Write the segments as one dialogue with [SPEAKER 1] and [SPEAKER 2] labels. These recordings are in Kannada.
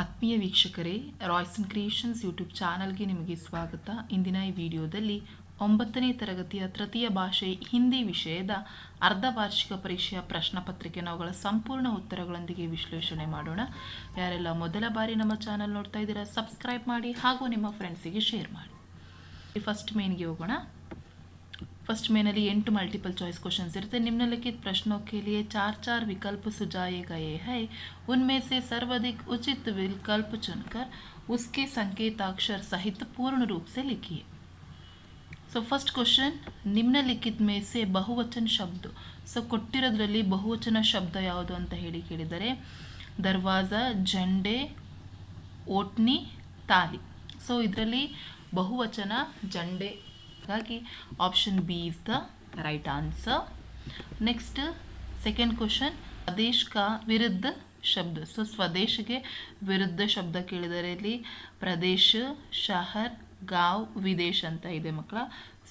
[SPEAKER 1] ಆತ್ಮೀಯ ವೀಕ್ಷಕರೇ ರಾಯ್ಸನ್ ಕ್ರಿಯೇಷನ್ಸ್ ಯೂಟ್ಯೂಬ್ ಚಾನಲ್ಗೆ ನಿಮಗೆ ಸ್ವಾಗತ. ಇಂದಿನ ಈ ವಿಡಿಯೋದಲ್ಲಿ ಒಂಬತ್ತನೇ ತರಗತಿಯ ತೃತೀಯ ಭಾಷೆ ಹಿಂದಿ ವಿಷಯದ ಅರ್ಧ ವಾರ್ಷಿಕ ಪರೀಕ್ಷೆಯ ಪ್ರಶ್ನೆ ಪತ್ರಿಕೆ ನಾವುಗಳ ಸಂಪೂರ್ಣ ಉತ್ತರಗಳೊಂದಿಗೆ ವಿಶ್ಲೇಷಣೆ ಮಾಡೋಣ. ಯಾರೆಲ್ಲ ಮೊದಲ ಬಾರಿ ನಮ್ಮ ಚಾನಲ್ ನೋಡ್ತಾ ಇದ್ದೀರಾ ಸಬ್ಸ್ಕ್ರೈಬ್ ಮಾಡಿ ಹಾಗೂ ನಿಮ್ಮ ಫ್ರೆಂಡ್ಸಿಗೆ ಶೇರ್ ಮಾಡಿ. ಫಸ್ಟ್ ಮೇನ್ಗೆ ಹೋಗೋಣ. फर्स्ट में नली एंटು मल्टीपल चॉइस क्वेश्चंस इरते निम्नलिखित प्रश्नों के लिए चार चार विकल्प सुझाए गए हैं उनमें से सर्वाधिक उचित विकल्प चुनकर उसके संकेताक्षर सहित पूर्ण रूप से लिखिए ಸೊ ಫಸ್ಟ್ ಕ್ವಶನ್ ನಿಮ್ನಲಿಖಿತ ಮೇ ಸೆ ಬಹುವಚನ ಶಬ್ದ ಸೊ ಕೊಟ್ಟಿರೋದ್ರಲ್ಲಿ ಬಹುವಚನ ಶಬ್ದ ಯಾವುದು ಅಂತ ಹೇಳಿ ಕೇಳಿದರೆ ದರ್ವಾಜ ಜಂಡೆ ಓಟ್ನಿ ತಾಲಿ ಸೊ ಇದರಲ್ಲಿ ಬಹುವಚನ ಜಂಡೆ ಹಾಗಾಗಿ option B is the right answer next second question Swadesh ಕಾ ವಿರುದ್ಧ ಶಬ್ದ ಸೊ ಸ್ವದೇಶಿಗೆ ವಿರುದ್ಧ ಶಬ್ದ ಕೇಳಿದರೆ ಇಲ್ಲಿ ಪ್ರದೇಶ, ಶಹರ್, ಗಾವ್, ವಿದೇಶ್ ಅಂತ ಇದೆ ಮಕ್ಕಳ.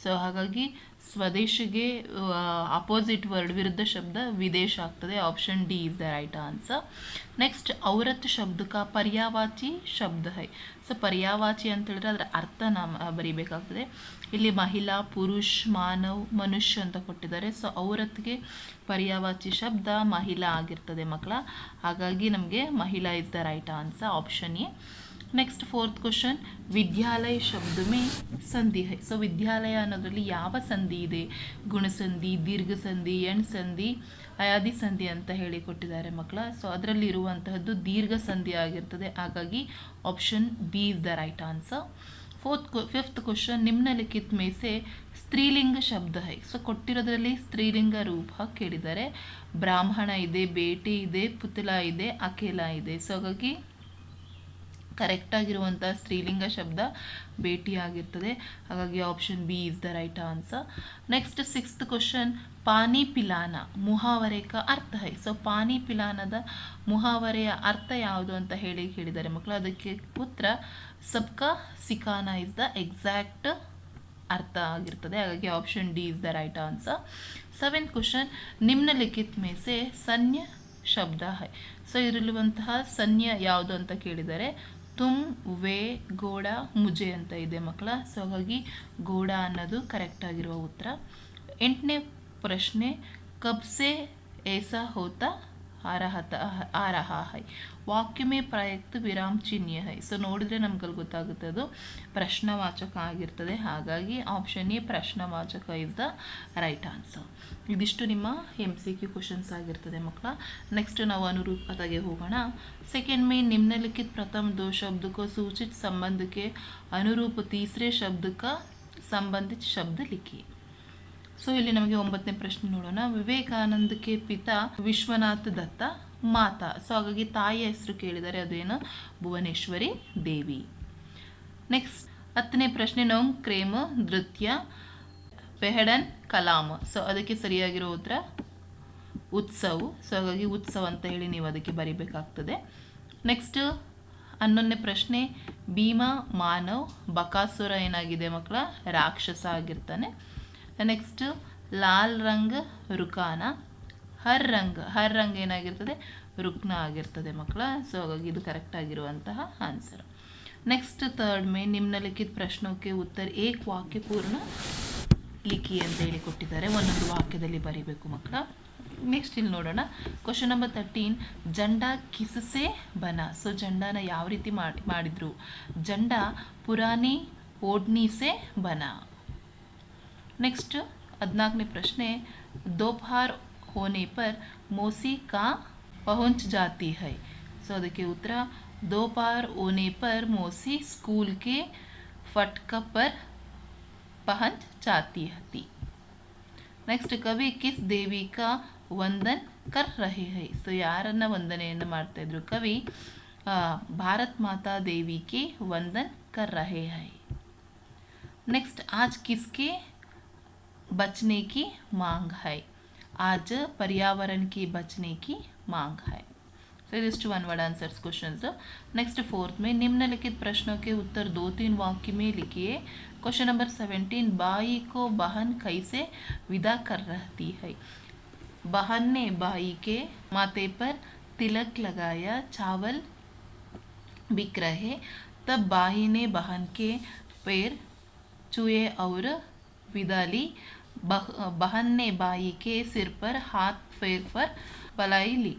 [SPEAKER 1] ಸೊ ಹಾಗಾಗಿ ಸ್ವದೇಶಿಗೆ ಅಪೋಸಿಟ್ ವರ್ಡ್ ವಿರುದ್ಧ ಶಬ್ದ ವಿದೇಶ ಆಗ್ತದೆ. Option D is the right answer next Aurad ಶಬ್ದ ಕಾ ಪರ್ಯಾವಾಚಿ ಶಬ್ದ ಹೈ. ಸೊ ಪರ್ಯಾವಾಚಿ ಅಂತ ಹೇಳಿದ್ರೆ ಅದರ ಅರ್ಥ ನಾ ಬರಿಬೇಕಾಗ್ತದೆ. ಇಲ್ಲಿ ಮಹಿಳಾ, ಪುರುಷ್, ಮಾನವ್, ಮನುಷ್ಯ ಅಂತ ಕೊಟ್ಟಿದ್ದಾರೆ. ಸೊ ಔರತ್ಗೆ ಪರ್ಯಾವಾಚಿ ಶಬ್ದ ಮಹಿಳಾ ಆಗಿರ್ತದೆ ಮಕ್ಕಳ. ಹಾಗಾಗಿ ನಮಗೆ ಮಹಿಳಾ is the right answer option A next fourth question ವಿದ್ಯಾಲಯ ಶಬ್ದ ಮೇ ಸಂಧಿ. ಹೈ ಸೊ ವಿದ್ಯಾಲಯ ಅನ್ನೋದರಲ್ಲಿ ಯಾವ ಸಂಧಿ ಇದೆ? ಗುಣಸಂಧಿ ದೀರ್ಘ ಸಂಧಿ ಎಣ್ ಸಂಧಿ ಅಯಾದಿ ಸಂಧಿ ಅಂತ ಹೇಳಿ ಕೊಟ್ಟಿದ್ದಾರೆ ಮಕ್ಕಳ. ಸೊ ಅದರಲ್ಲಿ ಇರುವಂತಹದ್ದು ದೀರ್ಘ ಸಂಧಿ ಆಗಿರ್ತದೆ. ಹಾಗಾಗಿ option B is the right answer fourth fifth question ನಿಮ್ನಲಿಖಿತ ಮೇಸೆ ಸ್ತ್ರೀಲಿಂಗ ಶಬ್ದ ಹೈ. ಸೊ ಕೊಟ್ಟಿರೋದ್ರಲ್ಲಿ ಸ್ತ್ರೀಲಿಂಗ ರೂಪ ಕೇಳಿದ್ದಾರೆ. ಬ್ರಾಹ್ಮಣ ಇದೆ, ಬೇಟಿ ಇದೆ, ಪುತಲ ಇದೆ ಅಕೇಲ ಇದೆ. ಸೊ ಹಾಗಾಗಿ ಕರೆಕ್ಟ್ ಆಗಿರುವಂಥ ಸ್ತ್ರೀಲಿಂಗ ಶಬ್ದ ಭೇಟಿ ಆಗಿರ್ತದೆ. ಹಾಗಾಗಿ option B is the right answer next sixth question ಪಾನಿ ಪಿಲಾನ ಮುಹಾವರೆ ಕ ಅರ್ಥ ಹೈ. ಸೊ ಪಾನಿ ಪಿಲಾನದ ಮುಹಾವರೆಯ ಅರ್ಥ ಯಾವುದು ಅಂತ ಹೇಳಿ ಹೇಳಿದ್ದಾರೆ ಮಕ್ಕಳು. ಅದಕ್ಕೆ ಉತ್ತರ, ಸಬ್ಕಾ ಸಿಕಾನ ಇಸ್ ದ ಎಕ್ಸಾಕ್ಟ್ ಅರ್ಥ ಆಗಿರ್ತದೆ. ಹಾಗಾಗಿ option D is the right answer seventh question ನಿಮ್ನ ಲಿಖಿತ ಮೇಸೆ ಸನ್ಯ ಶಬ್ದ ಹೈ. ಸೊ ಇರಲಿರುವಂತಹ ಸನ್ಯ ಯಾವುದು ಅಂತ ಕೇಳಿದರೆ ತುಮ್ ವೇ ಗೋಡ ಮುಜೆ ಅಂತ ಇದೆ ಮಕ್ಕಳ. ಸೊ ಹಾಗಾಗಿ ಗೋಡ ಅನ್ನೋದು ಕರೆಕ್ಟ್ ಆಗಿರುವ ಉತ್ತರ. ಎಂಟನೇ ಪ್ರಶ್ನೆ ಕಬ್ಸೆ ಏಸಾ ಹೋತಾ ಆರಹತ ಆರಹ ಹೈ ವಾಕ್ಯಮೇ ಪ್ರಯುಕ್ತ ವಿರಾಮ್ ಚಿಹ್ನೆ ಹೈ ಸೊ ನೋಡಿದ್ರೆ ನಮ್ಗಲ್ಲಿ ಗೊತ್ತಾಗುತ್ತೆ ಅದು ಪ್ರಶ್ನವಾಚಕ ಆಗಿರ್ತದೆ ಹಾಗಾಗಿ ಆಪ್ಷನ್ ಎ ಪ್ರಶ್ನವಾಚಕ ಇಸ್ ದ ರೈಟ್ ಆನ್ಸರ್ ಇದಿಷ್ಟು ನಿಮ್ಮ ಎಮ್ ಸಿ ಕ್ಯೂ ಕ್ವಶನ್ಸ್ ಆಗಿರ್ತದೆ ಮಕ್ಕಳ ನೆಕ್ಸ್ಟ್ ನಾವು ಅನುರೂಪತೆಗೆ ಹೋಗೋಣ ಸೆಕೆಂಡ್ में निम्नलिखित प्रथम दो शब्द को सूचित संबंध के अनुरूप तीसरे शब्द का संबंधित शब्द लिखिए ಸೊ ಇಲ್ಲಿ ನಮಗೆ ಒಂಬತ್ತನೇ ಪ್ರಶ್ನೆ ನೋಡೋಣ. ವಿವೇಕಾನಂದಕ್ಕೆ ಪಿತಾ ವಿಶ್ವನಾಥ್ ದತ್ತ ಮಾತಾ. ಸೊ ಹಾಗಾಗಿ ತಾಯಿಯ ಹೆಸರು ಕೇಳಿದರೆ ಅದೇನು? ಭುವನೇಶ್ವರಿ ದೇವಿ. ನೆಕ್ಸ್ಟ್ ಹತ್ತನೇ ಪ್ರಶ್ನೆ ನೋಮ್ ಕ್ರೇಮ್, ನೃತ್ಯ, ಪೆಹಡನ್ ಕಲಾಮ್ ಸೊ ಅದಕ್ಕೆ ಸರಿಯಾಗಿರೋ ಉತ್ತರ? ಉತ್ಸವ. ಸೊ ಹಾಗಾಗಿ ಉತ್ಸವ ಅಂತ ಹೇಳಿ ನೀವು ಅದಕ್ಕೆ ಬರಿಬೇಕಾಗ್ತದೆ. ನೆಕ್ಸ್ಟ್ ಹನ್ನೊಂದನೇ ಪ್ರಶ್ನೆ, ಭೀಮಾ, ಮಾನವ್, ಬಕಾಸುರ ಏನಾಗಿದೆ ಮಕ್ಕಳ? ರಾಕ್ಷಸ ಆಗಿರ್ತಾನೆ. ನೆಕ್ಸ್ಟ್ ಲಾಲ್ ರಂಗ್ ರುಕಾನ. ಹರ್ ರಂಗ್ ಹರ್ ರಂಗ್ ಏನಾಗಿರ್ತದೆ? ರುಕ್ನ ಆಗಿರ್ತದೆ ಮಕ್ಕಳ. ಸೊ ಹಾಗಾಗಿ ಇದು ಕರೆಕ್ಟ್ ಆಗಿರುವಂತಹ ಆನ್ಸರ್ ನೆಕ್ಸ್ಟ್ ಥರ್ಡ್ ಮೇ ನಿಮ್ನಲಿಖಿತ ಪ್ರಶ್ನಕ್ಕೆ ಉತ್ತರ ಏಕ್ ವಾಕ್ಯ ಪೂರ್ಣ ಲಿಖಿ ಅಂತ ಹೇಳಿ ಕೊಟ್ಟಿದ್ದಾರೆ. ಒಂದೊಂದು ವಾಕ್ಯದಲ್ಲಿ ಬರೀಬೇಕು ಮಕ್ಕಳ. ನೆಕ್ಸ್ಟ್ ಇಲ್ಲಿ ನೋಡೋಣ. ಕ್ವಶನ್ ನಂಬರ್ ತರ್ಟೀನ್ ಜಂಡ ಕಿಸಸೆ ಬನ. ಸೊ ಜಂಡಾನ ಯಾವ ರೀತಿ ಮಾಡಿ ಮಾಡಿದ್ರು? ಜಂಡ ಪುರಾನಿ ಓಡ್ನೀಸೆ ಬನ. ನೆಕ್ಸ್ಟ್ ಹದಿನಾಲ್ಕನೇ ಪ್ರಶ್ನೆ दोपहर होने पर मौसी का पहुंच जाती है ಸೊ ಅದಕ್ಕೆ ಉತ್ತರ दोपहर होने पर मौसी स्कूल के फटक पर पहुंच जाती थी ನೆಕ್ಸ್ಟ್ ಕವಿ ಕಿಸ್ ದೇವಿ ಕಾ ವಂದನ್ ಕರ್ ರಹೆ ಹೈ ಸೊ ಯಾರನ್ನ ವಂದನೆಯನ್ನು ಮಾಡ್ತಾ ಇದ್ರು ಕವಿ ಭಾರತ್ ಮಾತಾ ದೇವಿ ಕಿ ವಂದನ್ ಕರ್ ರಹೆ ಹೈ ನೆಕ್ಸ್ಟ್ ಆಜ್ ಕಿಸ್ಕೆ बचने की मांग है। आज पर्यावरण की बचने की मांग है। So इदिಷ್ಟು one word answers questions next fourth में निम्नलिखित प्रश्नों के उत्तर दो तीन वाक्य में लिखिए। क्वेश्चन नंबर सेवेंटीन बाई को बहन कैसे विदा कर रहती है? बहन ने बाई के माथे पर तिलक लगाया, चावल बिक रहे, तब बाई ने बहन के पैर चुए और विदा ली। बह, बहन ने बाई के सिर पर हाथ फेर पर पलाई ली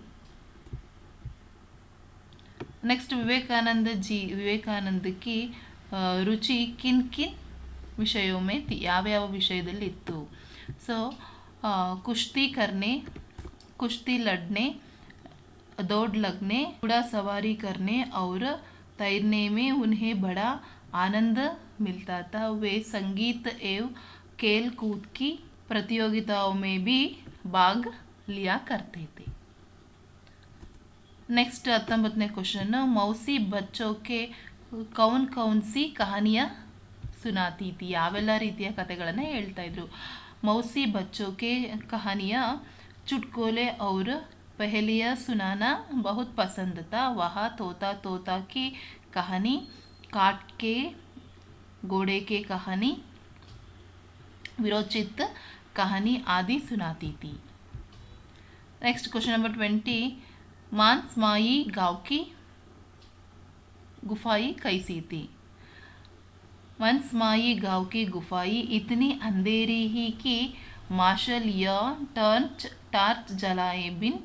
[SPEAKER 1] नेक्स्ट विवेकानंद जी विवेकानंद की ಆ, ರುಚಿ ಕಿನ್ ಕಿನ್ ವಿಷಯೋ ಮೇ ತಿ ಯಾವ್ಯಾವ ವಿಷಯದಲ್ಲಿ ಇತ್ತು ಸೊ ಕುಶ್ತಿ ಕರ್ನೆ ಕುಶ್ತಿ ಲಡ್ನೆ दौड़ लगने घोड़ा सवारी करने और तैरने में उन्हें बड़ा आनंद मिलता था वे संगीत एवं खेल कूद की प्रतियोगिताओं में भी भाग लिया करते थे। नेक्स्ट हत्तोंबत्त क्वेश्चन मौसी बच्चों के कौन कौन सी कहानियाँ सुनाती थी? येल रीतिया कथे हेल्ता ಇದ್ರು. बच्चों के कहानियाँ चुटकोले और पहलिया सुनाना बहुत पसंद था। वह तोता तोता की कहानी, काट के, घोड़े के कहानी विरोचित कहानी आदि सुनाती थी। नेक्स्ट क्वेश्चन नंबर ट्वेंटी मांस माई गाँव की गुफाई कैसी थी? वंसमाई गाँव की गुफाई इतनी अंधेरी ही कि मार्शल या टर्च, टार्च जलाए बिन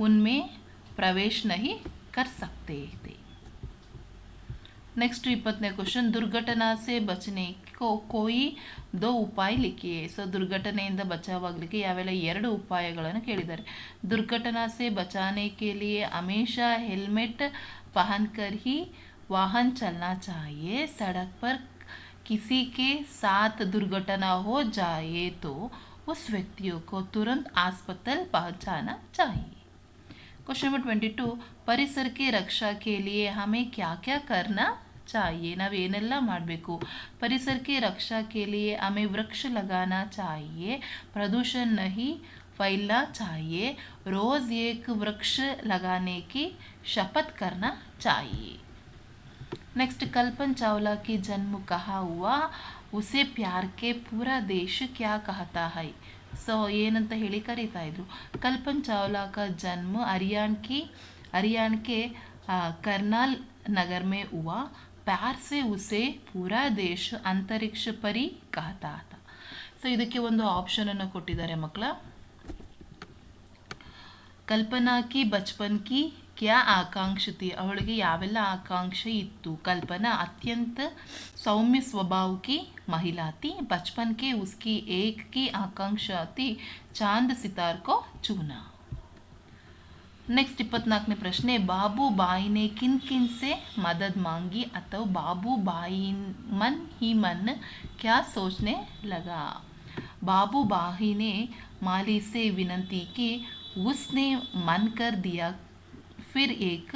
[SPEAKER 1] उनमें प्रवेश नहीं कर सकते थे। नेक्स्ट इपत्ने क्वेश्चन दुर्घटना से बचने को कोई दो ಉಪಾಯ ಲಿಖಿಯೇ ಸೊ ದುರ್ಘಟನೆಯಿಂದ ಬಚಾವಾಗಲಿಕ್ಕೆ ಯಾವೆಲ್ಲ ಎರಡು ಉಪಾಯಗಳನ್ನು ಕೇಳಿದ್ದಾರೆ दुर्घटना से बचाने के लिए हमेशा हेलमेट पहनकर ही वाहन चलना चाहिए सड़क पर किसी के साथ दुर्घटना हो जाए तो उस व्यक्तियों को तुरंत अस्पताल पहुंचाना चाहिए क्वेश्चन नंबर ट्वेंटी टू परिसर की रक्षा के लिए हमें क्या क्या करना चाहिए ನಾವೇನೆಲ್ಲ ಮಾಡಬೇಕು. रक्षा के लिए हमें वृक्ष लगाना चाहिए प्रदूषण नहीं फैलना चाहिए रोज़ एक वृक्ष लगाने की शपथ करना चाहिए नेक्स्ट कल्पन चावला की जन्म कहा हुआ उसे प्यार के पूरा देश क्या कहता है सो ಏನಂತ ಹೇಳಿ ಕರೀತಾ चावला का जन्म ಜನ್ಮ की हरियाणा के ಕೆ ಕರ್ನಾಲ್ ನಗರ್ ಮೇ ಹುವಾ ಪ್ಯಾರ್ ಸೆ ಉಸೆ ಪೂರಾ ದೇಶ ಅಂತರಿಕ್ಷ ಪರಿ ಕಹತಾ ಸೊ ಇದಕ್ಕೆ ಒಂದು ಆಪ್ಷನನ್ನು ಕೊಟ್ಟಿದ್ದಾರೆ ಮಕ್ಕಳ. ಕಲ್ಪನಾ ಕಿ ಬಚ್ಪನ್ ಕಿ ಕ್ಯಾ ಆಕಾಂಕ್ಷತಿ ಅವಳಿಗೆ ಯಾವೆಲ್ಲ ಆಕಾಂಕ್ಷೆ ಇತ್ತು? ಕಲ್ಪನಾ ಅತ್ಯಂತ ಸೌಮ್ಯ ಸ್ವಭಾವಕ್ಕೆ ಮಹಿಳಾ ತಿ, ಬಚ್ಪನ್ ಕೆ ಉಸ್ಕಿ ಏಕ್ ಕಿ ಆಕಾಂಕ್ಷಾ ತಿ ಚಾಂದ್ ಸಿತಾರ್ ಕೋ ಚೂನಾ. नेक्स्ट ನೆಕ್ಸ್ಟ್ ಇಪ್ಪತ್ನಾಲ್ಕನೇ किन ಬಾಬುಬಾಯಿನೇ ಕಿನ್ मदद मांगी? ಮಾಂಗಿ बाबू ಬಾಬುಬಾಯಿ ही मन क्या सोचने लगा? बाबू बाबूबाही ने माली से विनती की, उसने मन कर दिया। फिर एक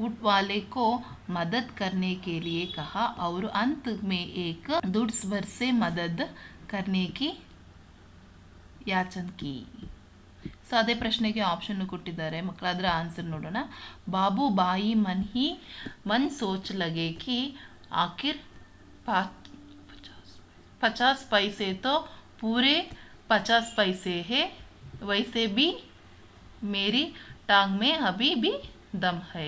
[SPEAKER 1] उठ वाले को मदद करने के लिए कहा और अंत में एक दुर्स्वर से मदद करने की याचन की। ಸೊ ಅದೇ ಪ್ರಶ್ನೆಗೆ ಆಪ್ಷನ್ ಕೊಟ್ಟಿದ್ದಾರೆ ಮಕ್ಕಳ ಅದರ ಆನ್ಸರ್ ನೋಡೋಣ ಬಾಬು ಬಾಯಿ ಮನ್ ಹಿ ಮನ್ ಸೋಚ್ ಲಗೆ ಕಿ ಆಖಿರ್ पचास पैसे तो पूरे पचास पैसे है वैसे भी ಮೇರಿ ಟಾಂಗ್ ಮೇ ಅಭಿ ಬಿ ದಮ್ ಹೈ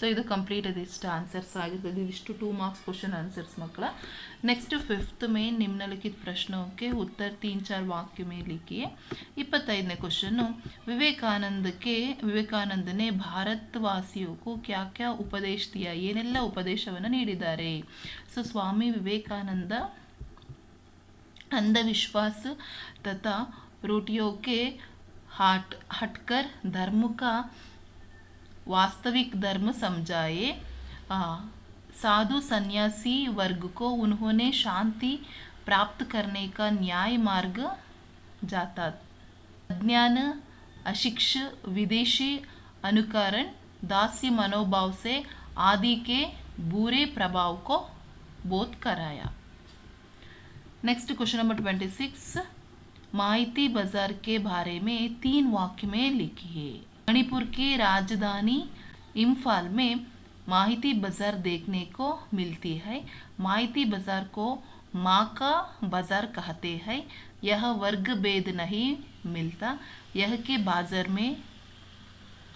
[SPEAKER 1] ಸೊ ಇದು ಕಂಪ್ಲೀಟ್ ಇದಿಷ್ಟು ಆನ್ಸರ್ಸ್ ಆಗಿರ್ತದೆ ಇವಿಷ್ಟು ಟೂ ಮಾರ್ಕ್ಸ್ ಕ್ವಶನ್ ಆನ್ಸರ್ಸ್ ಮಕ್ಕಳ. ನೆಕ್ಸ್ಟ್ ಫಿಫ್ತ್ ಮೇನ್ ನಿಮ್ನಲಿಖಿತ ಪ್ರಶ್ನಕ್ಕೆ ಉತ್ತರ ತೀನ್ ಚಾರ್ ವಾಕ್ಯ ಮೇಲಿಕೆ ಇಪ್ಪತ್ತೈದನೇ ಕ್ವಶನ್ನು ವಿವೇಕಾನಂದಕ್ಕೆ, ವಿವೇಕಾನಂದನೇ ಭಾರತವಾಸಿಯಕ್ಕೂ ಕ್ಯಾ ಕ್ಯಾ ಉಪದೇಶ ಏನೆಲ್ಲ ಉಪದೇಶವನ್ನು ನೀಡಿದ್ದಾರೆ? ಸೊ ಸ್ವಾಮಿ ವಿವೇಕಾನಂದ, ಅಂಧವಿಶ್ವಾಸ ತಥಾ, ರೂಟಿಯೋಕೆ, ಹಾಟ್, ಹಟ್ಕರ್ हटकर वास्तविक धर्म समझाए। साधु सन्यासी वर्ग को उन्होंने शांति प्राप्त करने का न्याय मार्ग जाता। अज्ञान, अशिक्ष, विदेशी, अनुकरण दास्य मनोभाव से आदि के बुरे प्रभाव को बोध कराया। Next question number twenty six माहिती बाज़ार के बारे में तीन वाक्य में लिखिए मणिपुर की राजधानी इम्फाल में माहिती बाज़ार देखने को मिलती है। माहिती बाज़ार को माँ का बाज़ार कहते हैं। यह वर्ग भेद नहीं मिलता। यह के बाज़ार में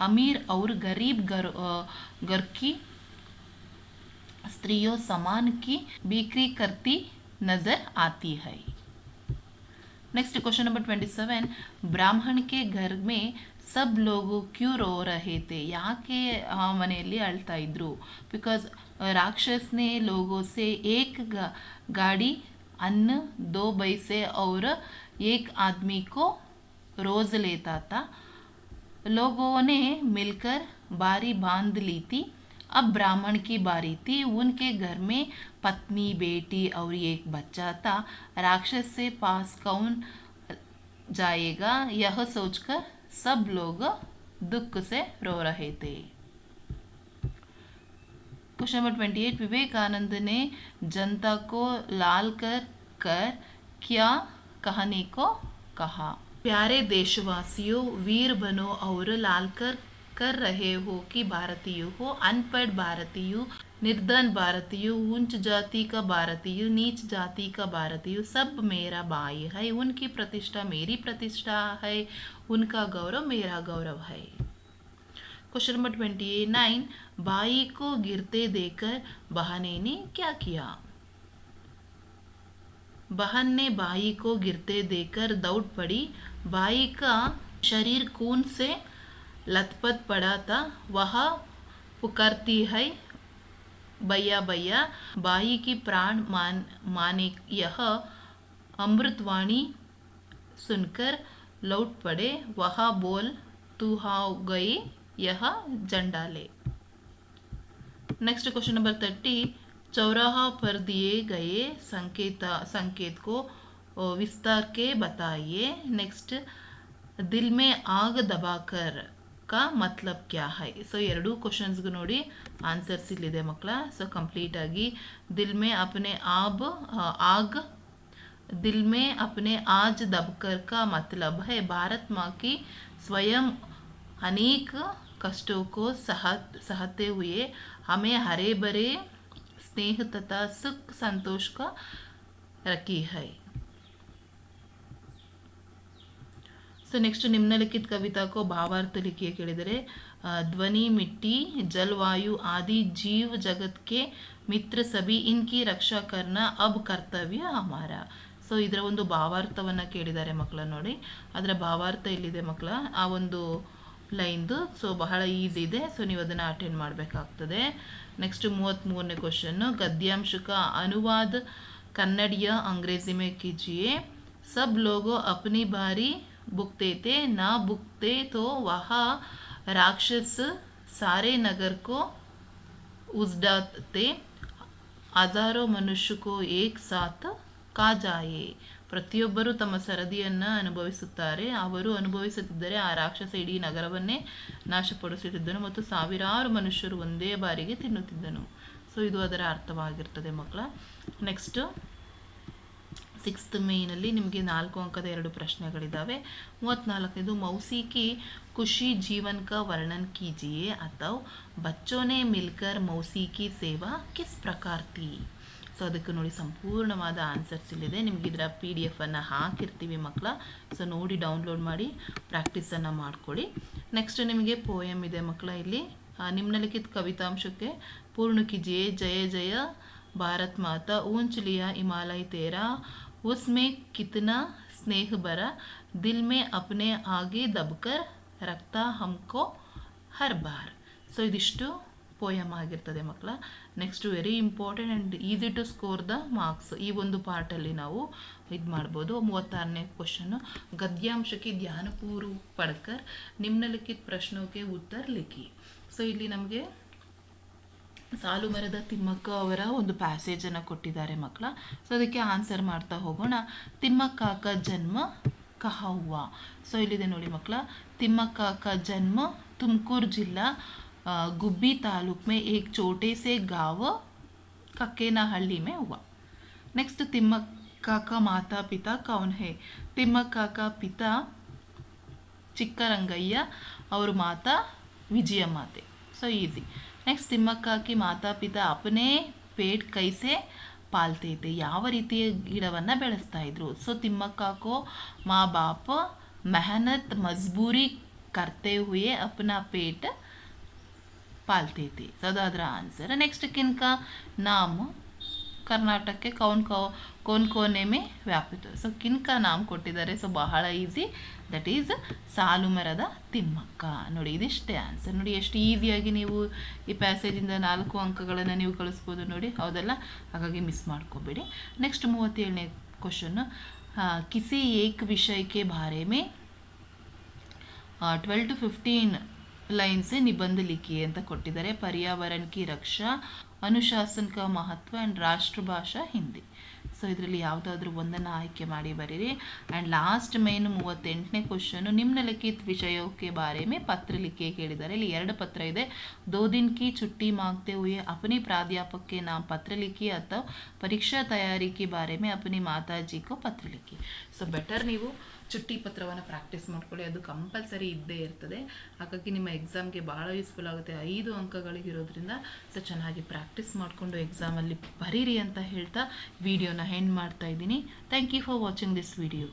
[SPEAKER 1] अमीर और गरीब घर घर की स्त्रियों सामान की बिक्री करती नज़र आती है। Next question number twenty seven ब्राह्मण के घर में सब लोग क्यों रो रहे थे ಯಾಕೆ ಆ ಮನೆಯಲ್ಲಿ ಅಳ್ತಾ ಇದ್ರು ಬಿಕಾಸ್ राक्षस ने लोगों से एक गा- गाड़ी अन्न दो पैसे और एक आदमी को रोज लेता था लोगों ने मिलकर बारी बांध ली थी अब ब्राह्मण की बारी थी उनके घर में पत्नी बेटी और एक बच्चा था राक्षस से पास कौन जाएगा यह सोचकर सब लोग दुख से रो रहे थे। Question number twenty eight, Vivekananda ने जनता को लाल कर कर क्या कहने को कहा? प्यारे देशवासियों, वीर बनो और लाल कर कर रहे हो कि भारतीय हो, अनपढ़ भारतीय निर्धन भारतीय, ऊंच जाति का भारतीय, नीच जाति का भारतीय, सब मेरा भाई है। उनकी प्रतिष्ठा मेरी प्रतिष्ठा है, उनका गौरव मेरा गौरव है। क्वेश्चन नंबर ट्वेंटी नाइन भाई को गिरते देखकर बहने ने क्या किया? बहन ने भाई को गिरते देखकर दौड़ पड़ी। भाई का शरीर खून से लथपथ पड़ा था। वह पुकारती है भैया भैया भाई की प्राण मान, माने यह अमृतवाणी सुनकर लौट पड़े। वह बोल, तू हाव गए यह जंडाले। नेक्स्ट क्वेश्चन नंबर थर्टी चौराहा पर दिए गए संकेत संकेत को विस्तार के बताइए। नेक्स्ट दिल में आग दबाकर। का मतलब क्या है ಸೊ ಎರಡೂ ಕ್ವಶನ್ಸ್ಗೂ ನೋಡಿ ಆನ್ಸರ್ಸ್ ಇಲ್ಲಿದೆ ಮಕ್ಕಳ ಸೊ ಕಂಪ್ಲೀಟ್ ಆಗಿ ದಿಲ್ ಮೇ ಅಪ್ನೆ ಆಬ್ ಆ, ಆಗ್ दिल में अपने आज दबकर का मतलब है भारत माँ की स्वयं अनेक कष्टों को सह सहते हुए हमें हरे भरे स्नेह तथा सुख संतोष का रखी है ಸೊ ನೆಕ್ಸ್ಟ್ ನಿಮ್ನಲಿಖಿತ ಕವಿತಾ ಕೋ ಭಾವಾರ್ಥ लिखिए ಕೇಳಿದರೆ ಆ, ಧ್ವನಿ ಮಿಟ್ಟಿ ಜಲವಾಯು ಆದಿ ಜೀವ ಜಗತ್ के ಮಿತ್ರ ಸಭಿ ಇನ್ಕಿ ರಕ್ಷಾ ಕರ್ನ ಅಬ್ ಕರ್ತವ್ಯ ಹಮಾರ ಸೊ ಇದರ ಒಂದು ಭಾವಾರ್ಥವನ್ನು ಕೇಳಿದ್ದಾರೆ ಮಕ್ಕಳ ನೋಡಿ ಅದರ ಭಾವಾರ್ಥ ಎಲ್ಲಿದೆ ಮಕ್ಕಳ ಆ ಒಂದು ಲೈನ್ದು ಸೊ ಬಹಳ ಈಸಿ ಇದೆ ಸೊ ನೀವು ಅದನ್ನು ಅಟೆಂಡ್ ಮಾಡಬೇಕಾಗ್ತದೆ ನೆಕ್ಸ್ಟ್ ಮೂವತ್ತ್ಮೂರನೇ ಕ್ವಶನ್ನು ಗದ್ಯಾಂಶ का अनुवाद कन्नड़िया अंग्रेजी में कीजिए सब लोगों अपनी बारी भुगते थे ना भुगते तो वहाँ राक्षस सारे नगर को उजड़ाते ಹಜಾರೋ ಮನುಷ್ಯ ಕೋ ಏಕ್ ಸಾತ್ ಕಾಜಾಯೆ ಪ್ರತಿಯೊಬ್ಬರು ತಮ್ಮ ಸರದಿಯನ್ನು ಅನುಭವಿಸುತ್ತಾರೆ ಅವರು ಅನುಭವಿಸುತ್ತಿದ್ದರೆ ಆ ರಾಕ್ಷಸ ಇಡೀ ನಗರವನ್ನೇ ನಾಶಪಡಿಸುತ್ತಿದ್ದನು ಮತ್ತು ಸಾವಿರಾರು ಮನುಷ್ಯರು ಒಂದೇ ಬಾರಿಗೆ ತಿನ್ನುತ್ತಿದ್ದನು ಸೊ ಇದು ಅದರ ಅರ್ಥವಾಗಿರ್ತದೆ ಮಕ್ಕಳ ನೆಕ್ಸ್ಟು ಸಿಕ್ಸ್ತ್ ಮೇನಲ್ಲಿ ನಿಮಗೆ ನಾಲ್ಕು ಅಂಕದ ಎರಡು ಪ್ರಶ್ನೆಗಳಿದ್ದಾವೆ ಮೂವತ್ತ್ನಾಲ್ಕನೇದು ಮೌಸಿಕಿ ಖುಷಿ ಜೀವನ್ ಕ ವರ್ಣನ್ ಕೀಜಿಯೇ ಅಥವಾ ಬಚ್ಚೋನೆ ಮಿಲ್ಕರ್ ಮೌಸಿಕಿ ಸೇವಾ ಕಿಸ್ ಪ್ರಕಾರ್ತಿ. ಸೊ ಅದಕ್ಕೆ ನೋಡಿ ಸಂಪೂರ್ಣವಾದ ಆನ್ಸರ್ಸ್ ಇಲ್ಲಿದೆ. ನಿಮ್ಗೆ ಇದರ ಪಿ ಡಿ ಎಫನ್ನು ಹಾಕಿರ್ತೀವಿ ಮಕ್ಕಳ ಸೊ ನೋಡಿ ಡೌನ್ಲೋಡ್ ಮಾಡಿ ಪ್ರಾಕ್ಟೀಸನ್ನು ಮಾಡ್ಕೊಳ್ಳಿ. ನೆಕ್ಸ್ಟ್ ನಿಮಗೆ ಪೋಯಮ್ ಇದೆ ಮಕ್ಕಳ ಇಲ್ಲಿ. ನಿಮ್ನಲಿಖಿತ ಕವಿತಾಂಶಕ್ಕೆ ಪೂರ್ಣಕಿಜಿಯೇ ಜಯ ಜಯ ಭಾರತ್ ಮಾತಾ ಊಂಚಲಿಯ ಇಮಾಲಯ ತೇರಾ उसमें कितना स्नेह भरा दिल में अपने आगे दबकर रखता हमको ಹರ್ ಬಾರ್ ಸೊ ಇದಿಷ್ಟು ಪೋಯಮ್ ಆಗಿರ್ತದೆ ಮಕ್ಕಳ next very important and easy to score the marks ಈ ಒಂದು ಪಾರ್ಟಲ್ಲಿ ನಾವು ಇದು ಮಾಡ್ಬೋದು ಮೂವತ್ತಾರನೇ ಕ್ವಶನ್ನು ಗದ್ಯಾಂಶಕ್ಕೆ ಧ್ಯಾನಪೂರ್ವ ಪಡ್ಕರ್ ನಿಮ್ನಲಿಖಿತ ಪ್ರಶ್ನೋಕೆ ಉತ್ತರ ಲಿಖಿ ಸೊ ಇಲ್ಲಿ ನಮಗೆ ಸಾಲು ಮರದ ತಿಮ್ಮಕ್ಕ ಅವರ ಒಂದು ಪ್ಯಾಸೇಜನ್ನು ಕೊಟ್ಟಿದ್ದಾರೆ ಮಕ್ಕಳ. ಸೊ ಅದಕ್ಕೆ ಆನ್ಸರ್ ಮಾಡ್ತಾ ಹೋಗೋಣ. ತಿಮ್ಮಕ್ಕಾಕ ಜನ್ಮ ಕಹವ್ವ. ಸೊ ಇಲ್ಲಿದೆ ನೋಡಿ ಮಕ್ಕಳ. ತಿಮ್ಮಕ್ಕಾಕ ಜನ್ಮ ತುಮಕೂರು ಜಿಲ್ಲಾ ಗುಬ್ಬಿ ತಾಲೂಕ್ ಮೇ ಏಕ್ ಚೋಟೆ ಸೆ ಗಾವ, ಕಕ್ಕೇನಹಳ್ಳಿ ಮೇ ಹೂವ ನೆಕ್ಸ್ಟ್ ತಿಮ್ಮಕ್ಕಾಕ ಮಾತಾ ಪಿತಾ ಕೌನ್ ಹೇ? ತಿಮ್ಮಕ್ಕಾಕ ಪಿತಾ ಚಿಕ್ಕರಂಗಯ್ಯ, ಅವ್ರ ಮಾತಾ ವಿಜಯ ಮಾತೆ ಸೊ ಈಸಿ ನೆಕ್ಸ್ಟ್ ದಿಮ್ಮಕ್ಕಾಕಿ ಮಾತಾಪಿತಾ ಅಪನೇ ಪೇಟ್ ಕೈಸೆ ಪಾಲ್ತೈತೆ. ಇದ್ದೆ ಯಾವ ರೀತಿಯ ಗಿಡವನ್ನು ಬೆಳೆಸ್ತಾ ಇದ್ರು? ಸೊ, ತಿಮ್ಮಕ್ಕಾಕೋ, ಮಾ ಬಾಪ, ಮೆಹನತ್, ಮಜ್ಬೂರಿ, ಕರ್ತೆ ಹುಯೇ ಅಪನಾ ಪೇಟ್ ಪಾಲ್ತೈತಿ. ಸೊ, ಅದು ಅದರ ಆನ್ಸರ್ ನೆಕ್ಸ್ಟ್ ಕಿನ್ಕ, ನಾಮ, ಕರ್ನಾಟಕಕ್ಕೆ ಕೌನ್ ಕೌ ಕೋನ್ ಕೋನೆ ಮೇ ವ್ಯಾಪಿತು. ಸೊ ಕಿನ್ಕ ನಾಮ್ ಕೊಟ್ಟಿದ್ದಾರೆ. ಸೊ ಬಹಳ ಈಸಿ ದಟ್ ಈಸ್ ಸಾಲು ಮರದ ತಿಮ್ಮಕ್ಕ. ನೋಡಿ, ಇದಿಷ್ಟೇ ಆನ್ಸರ್ ನೋಡಿ, ಎಷ್ಟು ಈಸಿಯಾಗಿ ನೀವು ಈ ಪ್ಯಾಸೇಜಿಂದ ನಾಲ್ಕು ಅಂಕಗಳನ್ನು ನೀವು ಕಳಿಸ್ಬೋದು ನೋಡಿ. ಹೌದಲ್ಲ? ಹಾಗಾಗಿ ಮಿಸ್ ಮಾಡ್ಕೋಬೇಡಿ. ನೆಕ್ಸ್ಟ್ ಮೂವತ್ತೇಳನೇ ಕ್ವಶನ್ನು ಕಿಸಿ ಏಕ್ ವಿಷಯಕ್ಕೆ ಬಾರೆ ಮೇ? ಟ್ವೆಲ್ ಟು ಫಿಫ್ಟೀನ್ ಲೈನ್ಸ್ ನಿಬಂಧ ಲಿಖಿ ಅಂತ ಕೊಟ್ಟಿದ್ದಾರೆ. ಪರ್ಯಾವರಣ ಕಿ ರಕ್ಷಾ, ಅನುಶಾಸನಕ ಮಹತ್ವ ಆ್ಯಂಡ್ ರಾಷ್ಟ್ರಭಾಷಾ ಹಿಂದಿ. ಸೊ ಇದರಲ್ಲಿ ಯಾವುದಾದ್ರೂ ಒಂದನ್ನು ಆಯ್ಕೆ ಮಾಡಿ ಬರೀರಿ. ಆ್ಯಂಡ್ ಲಾಸ್ಟ್ ಮೇನ್ ಮೂವತ್ತೆಂಟನೇ ಕ್ವಶನು ನಿಮ್ನಲಿಖಿತ ವಿಷಯಕ್ಕೆ ಬಾರೇ ಮೇ ಪತ್ರಲಿಕ್ಕೆ ಕೇಳಿದ್ದಾರೆ. ಇಲ್ಲಿ ಎರಡು ಪತ್ರ ಇದೆ. ದೋ ದಿನ ಕಿ ಚುಟ್ಟಿ ಮಾಗ್ತೆ ಹುಯೇ, ಅಪನಿ ಪ್ರಾಧ್ಯಾಪಕ್ಕೆ ನಾ ಲಿಖಿ ಅಥವಾ ಪರೀಕ್ಷಾ ತಯಾರಿಕೆ ಬಾರೆ ಮೇ ಅಪನಿ ಮಾತಾಜಿ ಕೋ ಲಿಖಿ. ಸೊ ಬೆಟರ್ ನೀವು ಚುಟ್ಟಿ ಪತ್ರವನ್ನು ಪ್ರಾಕ್ಟೀಸ್ ಮಾಡ್ಕೊಳ್ಳಿ. ಅದು ಕಂಪಲ್ಸರಿ ಇದ್ದೇ ಇರ್ತದೆ. ಹಾಗಾಗಿ ನಿಮ್ಮ ಎಕ್ಸಾಮ್ಗೆ ಭಾಳ ಯೂಸ್ಫುಲ್ ಆಗುತ್ತೆ. ಐದು ಅಂಕಗಳಿಗಿರೋದ್ರಿಂದ ಸೊ ಚೆನ್ನಾಗಿ ಪ್ರಾಕ್ಟೀಸ್ ಮಾಡಿಕೊಂಡು ಎಕ್ಸಾಮಲ್ಲಿ ಬರೀರಿ ಅಂತ ಹೇಳ್ತಾ ವಿಡಿಯೋನ ಹೆಂಡ್ ಮಾಡ್ತಾ ಇದ್ದೀನಿ. Thank you for watching this video